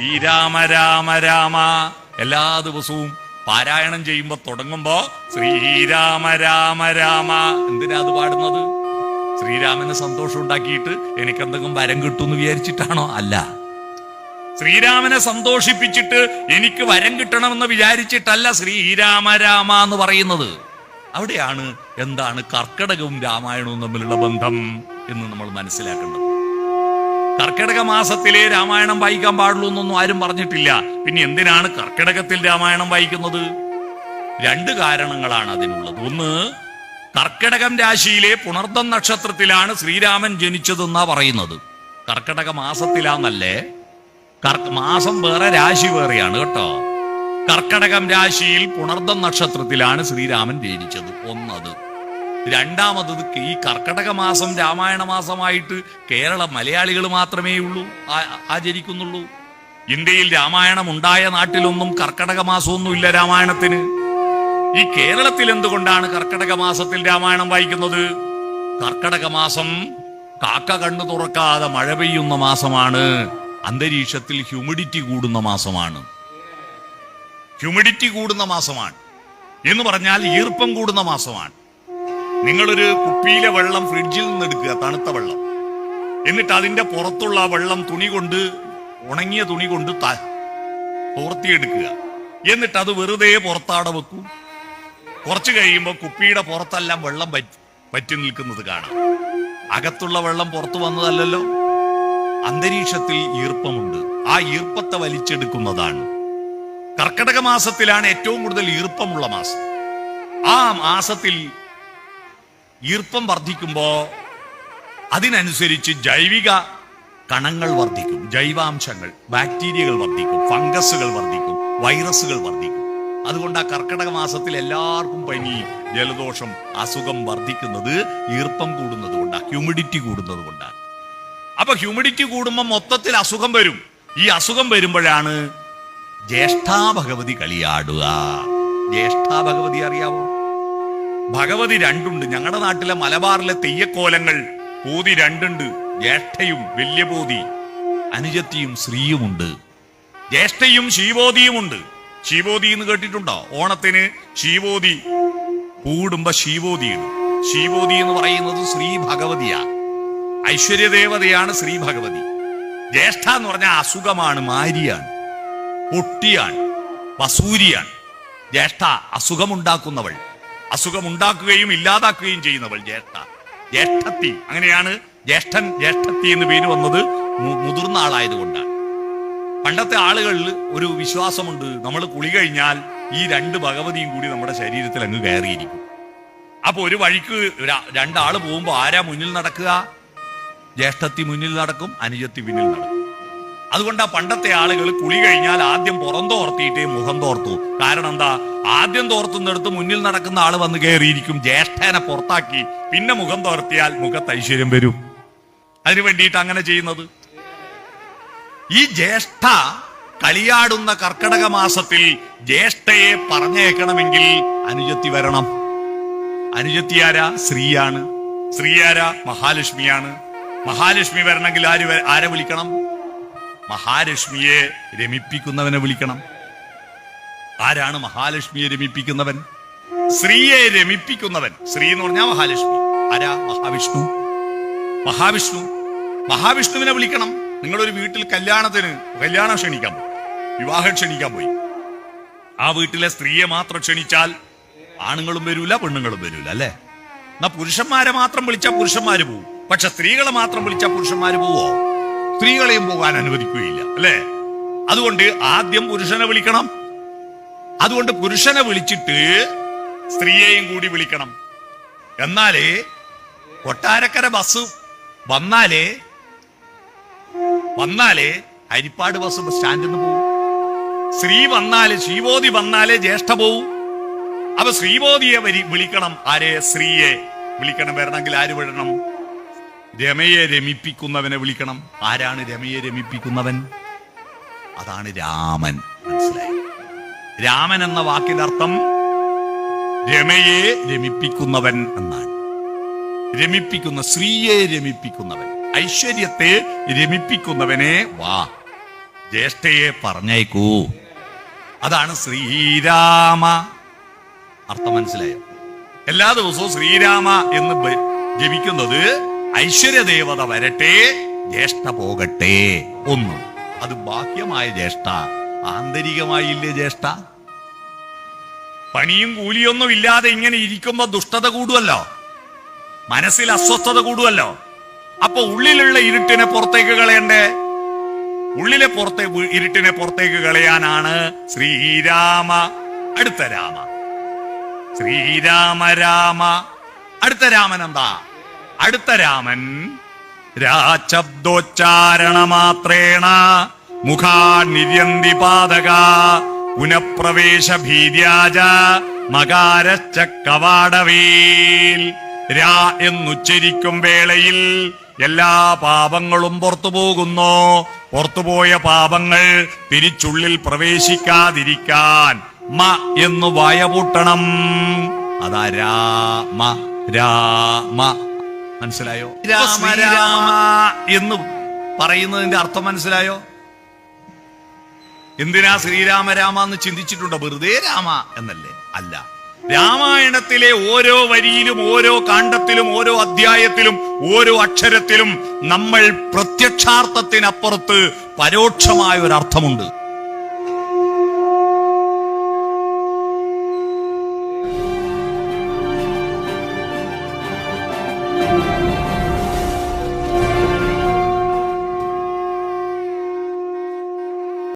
ശ്രീരാമ രാമ രാമ എല്ലാ ദിവസവും പാരായണം ചെയ്യുമ്പോ തുടങ്ങുമ്പോ ശ്രീരാമ രാമ രാമ എന്തിനാ അത് പാടുന്നത്? ശ്രീരാമന് സന്തോഷം ഉണ്ടാക്കിയിട്ട് എനിക്ക് എന്തെങ്കിലും വരം കിട്ടുമെന്ന് വിചാരിച്ചിട്ടാണോ? അല്ല. ശ്രീരാമനെ സന്തോഷിപ്പിച്ചിട്ട് എനിക്ക് വരം കിട്ടണമെന്ന് വിചാരിച്ചിട്ടല്ല ശ്രീരാമ രാമ എന്ന് പറയുന്നത്. അവിടെയാണ് എന്താണ് കർക്കടകവും രാമായണവും തമ്മിലുള്ള ബന്ധം എന്ന് നമ്മൾ മനസ്സിലാക്കേണ്ടത്. കർക്കിടക മാസത്തിലെ രാമായണം വായിക്കാൻ പാടുള്ളൂ എന്നൊന്നും ആരും പറഞ്ഞിട്ടില്ല. പിന്നെ എന്തിനാണ് കർക്കിടകത്തിൽ രാമായണം വായിക്കുന്നത്? രണ്ട് കാരണങ്ങളാണ് അതിനുള്ളത്. ഒന്ന് കർക്കിടകം രാശിയിലെ പുണർദം നക്ഷത്രത്തിലാണ് ശ്രീരാമൻ ജനിച്ചതെന്നാ പറയുന്നത്. കർക്കിടക മാസത്തിലാന്നല്ലേ? മാസം വേറെ രാശി വേറെയാണ് കേട്ടോ. കർക്കടകം രാശിയിൽ പുണർദം നക്ഷത്രത്തിലാണ് ശ്രീരാമൻ ജനിച്ചത്. ഒന്നത്. രണ്ടാമത് ഈ കർക്കടക മാസം രാമായണ മാസമായിട്ട് കേരള മലയാളികൾ മാത്രമേ ഉള്ളൂ ആചരിക്കുന്നുള്ളൂ. ഇന്ത്യയിൽ രാമായണം ഉണ്ടായ നാട്ടിലൊന്നും കർക്കടക മാസമൊന്നുമില്ല രാമായണത്തിന്. ഈ കേരളത്തിൽ എന്തുകൊണ്ടാണ് കർക്കടക മാസത്തിൽ രാമായണം വായിക്കുന്നത്? കർക്കടക മാസം കാക്ക കണ്ണു തുറക്കാതെ മഴ പെയ്യുന്ന മാസമാണ് അന്തരീക്ഷത്തിൽ ഹ്യൂമിഡിറ്റി കൂടുന്ന മാസമാണ്. ഹ്യൂമിഡിറ്റി കൂടുന്ന മാസമാണ്. എന്ന് പറഞ്ഞാൽ ഈർപ്പം കൂടുന്ന മാസമാണ്. നിങ്ങളൊരു കുപ്പിയിലെ വെള്ളം ഫ്രിഡ്ജിൽ നിന്ന് എടുക്കുക തണുത്ത വെള്ളം. എന്നിട്ട് അതിന്റെ പുറത്തുള്ള ആ വെള്ളം തുണി കൊണ്ട് ഉണങ്ങിയ തുണി കൊണ്ട് പുറത്തിയെടുക്കുക എന്നിട്ട് അത് വെറുതെ പുറത്താടെ വെക്കും. കുറച്ച് കഴിയുമ്പോൾ കുപ്പിയുടെ പുറത്തെല്ലാം വെള്ളം പറ്റി നിൽക്കുന്നത് കാണാം. അകത്തുള്ള വെള്ളം പുറത്തു വന്നതല്ലല്ലോ. അന്തരീക്ഷത്തിൽ ഈർപ്പമുണ്ട്. ആ ഈർപ്പത്തെ വലിച്ചെടുക്കുന്നതാണ്. കർക്കടക മാസത്തിലാണ് ഏറ്റവും കൂടുതൽ ഈർപ്പമുള്ള മാസം. ആ മാസത്തിൽ ഈർപ്പം വർദ്ധിക്കുമ്പോ അതിനനുസരിച്ച് ജൈവിക കണങ്ങൾ വർദ്ധിക്കും ജൈവാംശങ്ങൾ ബാക്ടീരിയകൾ വർദ്ധിക്കും ഫംഗസുകൾ വർദ്ധിക്കും വൈറസുകൾ വർദ്ധിക്കും. അതുകൊണ്ട് ആ കർക്കിടക മാസത്തിൽ എല്ലാവർക്കും പനി ജലദോഷം അസുഖം വർദ്ധിക്കുന്നത് ഈർപ്പം കൂടുന്നത് കൊണ്ടാണ് ഹ്യൂമിഡിറ്റി കൂടുന്നത് കൊണ്ടാണ് അപ്പൊ ഹ്യൂമിഡിറ്റി കൂടുമ്പോൾ മൊത്തത്തിൽ അസുഖം വരും. ഈ അസുഖം വരുമ്പോഴാണ് ജ്യേഷ്ഠാ ഭഗവതി കളിയാടുക. ജ്യേഷ്ഠാ ഭഗവതി അറിയാവോ? ഭഗവതി രണ്ടുണ്ട്. ഞങ്ങളുടെ നാട്ടിലെ മലബാറിലെ തെയ്യക്കോലങ്ങൾ പൂതി രണ്ടുണ്ട്. ജ്യേഷ്ഠയും വലിയ പൂതി അനുജത്തിയും ശ്രീയുമുണ്ട് ജ്യേഷ്ഠയും ശീവോതിയുമുണ്ട് ശീവോതി എന്ന് കേട്ടിട്ടുണ്ടോ? ഓണത്തിന് ശീവോതി കൂടുമ്പോ ശീവോതിയാണ് ശീവോതി എന്ന് പറയുന്നത് ശ്രീ ഭഗവതിയാ. ഐശ്വര്യദേവതയാണ് ശ്രീ ഭഗവതി. ജ്യേഷ്ഠ എന്ന് പറഞ്ഞാൽ അസുഖമാണ് മാരിയാണ്. പൊട്ടിയാണ് വസൂരിയാണ്. ജ്യേഷ്ഠ അസുഖമുണ്ടാക്കുന്നവൾ. അസുഖമുണ്ടാക്കുകയും ഇല്ലാതാക്കുകയും ചെയ്യുന്നവൾ ജ്യേഷ്ഠ. ജ്യേഷ്ഠത്തി. അങ്ങനെയാണ് ജ്യേഷ്ഠൻ ജ്യേഷ്ഠത്തി എന്ന് പേര് വന്നത് മുതിർന്ന ആളായതുകൊണ്ടാണ്. പണ്ടത്തെ ആളുകളിൽ ഒരു വിശ്വാസമുണ്ട്. നമ്മൾ കുളി കഴിഞ്ഞാൽ ഈ രണ്ട് ഭഗവതിയും കൂടി നമ്മുടെ ശരീരത്തിൽ അങ്ങ് കയറിയിരിക്കും. അപ്പൊ ഒരു വഴിക്ക് രണ്ടാൾ പോകുമ്പോൾ പോകുമ്പോ ആരാ മുന്നിൽ നടക്കുക? ജ്യേഷ്ഠത്തി മുന്നിൽ നടക്കും അനുജത്തി പിന്നിൽ നടക്കും. അതുകൊണ്ട് പണ്ടത്തെ ആളുകൾ കുളി കഴിഞ്ഞാൽ ആദ്യം പുറം തോർത്തിയിട്ടേ മുഖം തോർത്തു. കാരണം എന്താ? ആദ്യം തോർത്തുന്നിടത്ത് മുന്നിൽ നടക്കുന്ന ആൾ വന്ന് കയറിയിരിക്കും ജ്യേഷ്ഠനെ പുറത്താക്കി. പിന്നെ മുഖം തോർത്തിയാൽ മുഖത്ത് ഐശ്വര്യം വരും. അതിനു വേണ്ടിയിട്ട് അങ്ങനെ ചെയ്യുന്നത്. ഈ ജ്യേഷ്ഠ കളിയാടുന്ന കർക്കടക മാസത്തിൽ ജ്യേഷ്ഠയെ പറഞ്ഞേക്കണമെങ്കിൽ അനുജത്തി വരണം. അനുജത്തി ആരാ? സ്ത്രീയാണ്. സ്ത്രീ ആരാ? മഹാലക്ഷ്മിയാണ്. മഹാലക്ഷ്മി വരണമെങ്കിൽ ആര് ആരെ വിളിക്കണം? മഹാലക്ഷ്മിയെ രമിപ്പിക്കുന്നവനെ വിളിക്കണം. ആരാണ് മഹാലക്ഷ്മിയെ രമിപ്പിക്കുന്നവൻ? സ്ത്രീയെ രമിപ്പിക്കുന്നവൻ. സ്ത്രീ എന്ന് പറഞ്ഞാൽ മഹാലക്ഷ്മി. ആരാ? മഹാവിഷ്ണു. മഹാവിഷ്ണു. മഹാവിഷ്ണുവിനെ വിളിക്കണം. നിങ്ങളൊരു വീട്ടിൽ കല്യാണത്തിന് കല്യാണം ക്ഷണിക്കാൻ പോയി. വിവാഹം ക്ഷണിക്കാൻ പോയി. ആ വീട്ടിലെ സ്ത്രീയെ മാത്രം ക്ഷണിച്ചാൽ ആണുങ്ങളും വരൂല പെണ്ണുങ്ങളും വരൂല അല്ലേ? എന്നാ പുരുഷന്മാരെ മാത്രം വിളിച്ചാൽ പുരുഷന്മാര് പോവും. പക്ഷെ സ്ത്രീകളെ മാത്രം വിളിച്ചാൽ പുരുഷന്മാര് പോവോ? സ്ത്രീകളെയും പോകാൻ അനുവദിക്കുകയില്ല അല്ലേ? അതുകൊണ്ട് ആദ്യം പുരുഷനെ വിളിക്കണം അതുകൊണ്ട് പുരുഷനെ വിളിച്ചിട്ട് സ്ത്രീയെയും കൂടി വിളിക്കണം. എന്നാലേ കൊട്ടാരക്കര ബസ് വന്നാലേ വന്നാലേ ഹരിപ്പാട് ബസ് ബസ് സ്റ്റാൻഡിൽ നിന്ന് പോവും. സ്ത്രീ വന്നാൽ ശ്രീബോധി വന്നാലേ ജ്യേഷ്ഠ പോവും. അപ്പൊ ശ്രീബോധിയെ വരി വിളിക്കണം. ആരെ? സ്ത്രീയെ വിളിക്കണം. വരണമെങ്കിൽ ആര് വിടണം? രമയെ രമിപ്പിക്കുന്നവനെ വിളിക്കണം. ആരാണ് രമയെ രമിപ്പിക്കുന്നവൻ? അതാണ് രാമൻ. മനസ്സിലായി? രാമൻ എന്ന വാക്കിനർത്ഥം രമയെ രമിപ്പിക്കുന്നവൻ എന്നാണ്. രമിപ്പിക്കുന്ന സ്ത്രീയെ രമിപ്പിക്കുന്നവൻ. ഐശ്വര്യത്തെ രമിപ്പിക്കുന്നവനെ വാ. ജ്യേഷ്ഠയെ പറഞ്ഞേക്കൂ അതാണ് ശ്രീരാമ. അർത്ഥം മനസ്സിലായോ? എല്ലാ ദിവസവും ശ്രീരാമ എന്ന് ജപിക്കുന്നത് ഐശ്വര്യദേവത വരട്ടെ ജ്യേഷ്ഠ പോകട്ടെ ഒന്നും. അത് ബാഹ്യമായ ജ്യേഷ്ഠ. ആന്തരികമായില്ലേ ജ്യേഷ്ഠ? പണിയും കൂലിയൊന്നും ഇല്ലാതെ ഇങ്ങനെ ഇരിക്കുമ്പോ ദുഷ്ടത കൂടുമല്ലോ മനസ്സിൽ അസ്വസ്ഥത കൂടുമല്ലോ അപ്പൊ ഉള്ളിലുള്ള ഇരുട്ടിനെ പുറത്തേക്ക് കളയണ്ടേ? ഉള്ളിലെ പുറത്തെ ഇരുട്ടിനെ പുറത്തേക്ക് കളയാനാണ് ശ്രീരാമ അടുത്ത രാമ. ശ്രീരാമ രാമ അടുത്ത രാമൻ എന്താ? അടുത്ത രാമൻ രാശബ്ദോച്ചാരണ മാത്രേണ മുഖാ നിര്യന്തി പാതക പുനഃപ്രവേശ ഭീര്യാജ മകാരശ്ച കവാടവേൽ രാ എന്നുച്ചരിക്കും വേളയിൽ എല്ലാ പാപങ്ങളും പുറത്തു പോകുന്നു. പുറത്തുപോയ പാപങ്ങൾ തിരിച്ചുള്ളിൽ പ്രവേശിക്കാതിരിക്കാൻ മ എന്ന് വായപൂട്ടണം അതാ രാമ രാമ മനസ്സിലായോ? രാമ രാമ. എന്ന് പറയുന്നതിന്റെ അർത്ഥം മനസ്സിലായോ? എന്തിനാ ശ്രീരാമ രാമ എന്ന് ചിന്തിച്ചിട്ടുണ്ടോ? വെറുതെ രാമ എന്നല്ലേ. അല്ല. രാമായണത്തിലെ ഓരോ വരിയിലും ഓരോ കാണ്ഡത്തിലും ഓരോ അധ്യായത്തിലും ഓരോ അക്ഷരത്തിലും നമ്മൾ പ്രത്യക്ഷാർത്ഥത്തിനപ്പുറത്ത് പരോക്ഷമായ ഒരു അർത്ഥമുണ്ട്